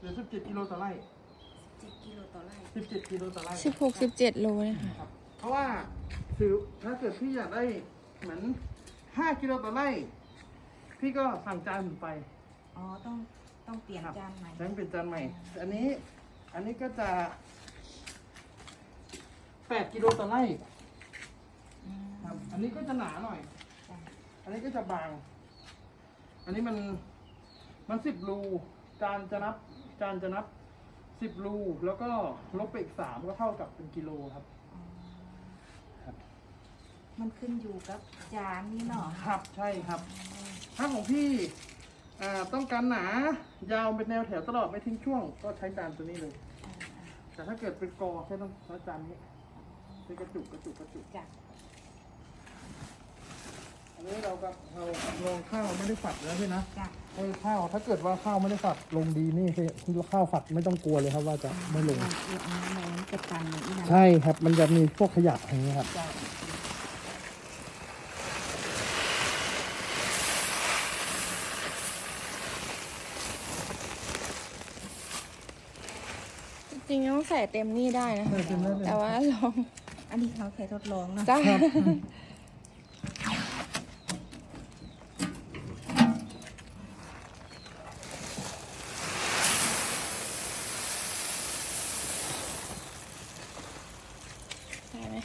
หรือสิบเจ็ดกิโลต่อไร่เจ็ดกิโลต่อไร่สิบเจ็ดกิโลต่อไร่สิบหกสิบเจ็ดโลเนี่ยค่ะ ครับ เพราะว่าถือถ้าเกิดพี่อยากได้เหมือนห้ากิโลต่อไร่ พี่ก็สั่งจานผมไป อ๋อ ต้องต้องเปลี่ยนครับจานใหม่ นั้นเป็นจานใหม่ อันนี้ อันนี้ก็จะ แปดกิโลต่อไร่อืมครับ อันนี้ก็จะหนาหน่อย จ้ะ อันนี้ก็จะบาง อันนี้มัน มันสิบรู จานจะนับ จานจะนับสิบรูแล้วก็ลบไปอีกสามก็เท่ากับเป็นกิโลครับอ๋อครับ มันขึ้นอยู่กับจานนี่เนาะครับใช่ครับ ถ้าของพี่อ่าต้องการหนายาวเป็นแนวแถวตลอดไม่ทิ้งช่วง ก็ใช้จานตัวนี้เลยอ่าแต่ถ้าเกิดเป็นกอใช้ต้องใช้จานนี้ใช้กระจุกกระจุกกระจุก จ้ะอั นนี้เราก็เราลองข้าวไม่ได้ฝัดแล้วพี่นะจ้ะเออข้าวถ้าเกิดว่าข้าวไม่ได้ฝัดลงดีนี่คือข้าวฝัดไม่ต้องกลัวเลยครับว่าจะไม่ลง เราเอาน้ำมันจะตันอย่างนี้นะใช่ครับ มันจะมีพวกขยะอย่างนี้ยครับ จ้ะจริงๆต้องใส่เต็มนี่ได้นะคะใช่เต็มได้เลย แต่ว่าลองอันนี้เขาแค่ทดลองเนาะจ้าครับ ได้ไหม